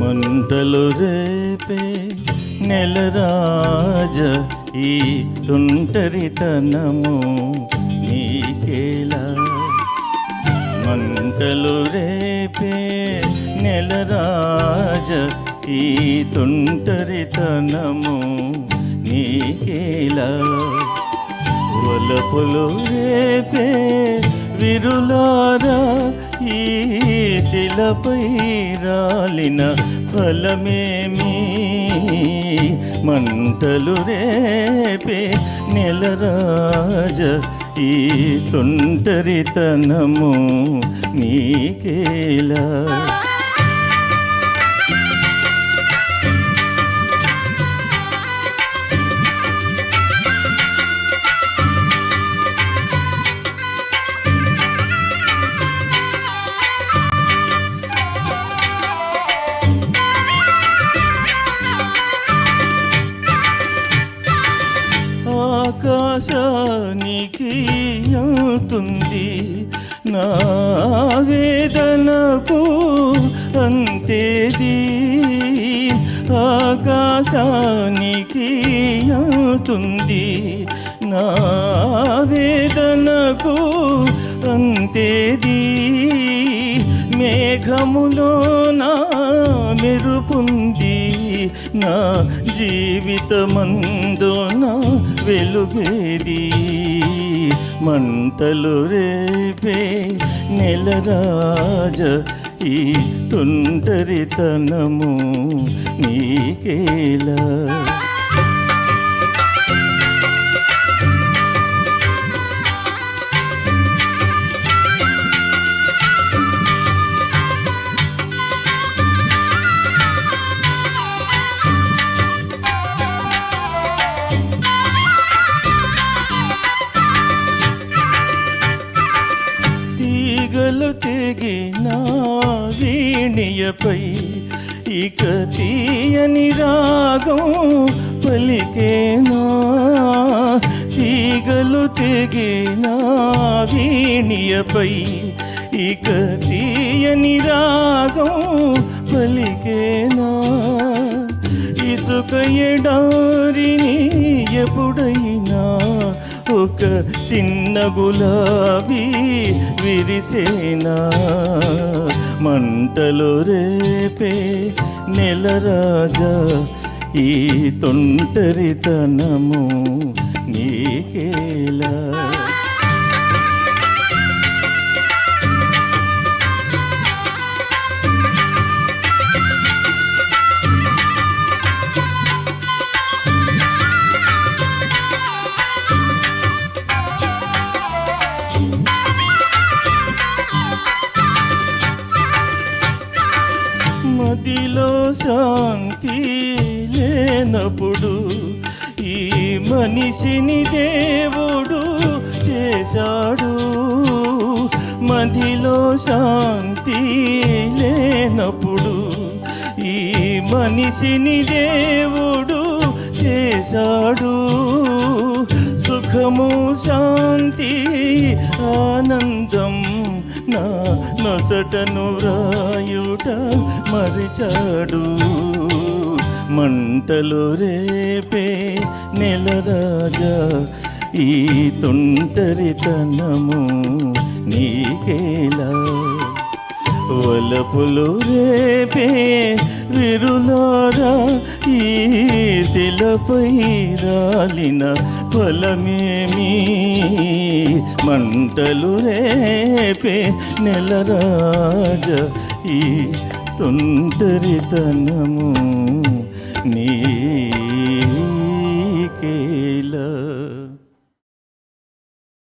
మంటలు రేపే నెలరాజ ఈ తుంటరితనము నీకేలా? మంటలు రేపే నెలరాజ ఈ తుంటరితనము నీకేలా? వలపులు రేపే విరులారా శిలపై రాలిన ఫలమేమి మంటలు రేపే నెలరాజ ఈ తొంటరితనము నీకేలా? ఆకాశానికి అవుతుంది నా వేదనకు అంతేది. ఆకాశానికి అవుతుంది నా వేదనకు అంతేది. మేఘములో నా మెరుపుంది. నా జీవితమందు నా వెలుగేది? మంటలు రేపే నెలరాజ ఈ తుంటరితనము నీకేలా వీణియపై ఇక తీయని రాగం పలికేనా? తీగలు తెగిన వీణియపై ఇక తీయని రాగం పలికేనా? ఇసుక ఎడారిని ఎప్పుడైనా ఒక చిన్న గులాబీ విరిసేనా? మంటలు రేపే నెల రాజా ఈ తొంటరితనము నీకేలా? మదిలో శాంతి లేనప్పుడు ఈ మనిషిని దేవుడు చేశాడు. మదిలో శాంతి లేనప్పుడు ఈ మనిషిని దేవుడు చేశాడు. సుఖము శాంతి ఆనందం నా నొసటను వ్రాయుట మరిచాడు. మంటలు రేపే నెలరాజా ఈ తుంటరితనము నీకేలా? వలపులు రేపే విరులారా ఈ శిలపై రాలిన ఫలమేమి? మంటలు రేపే నెలరాజ ఈ తొంటరితనము నీకే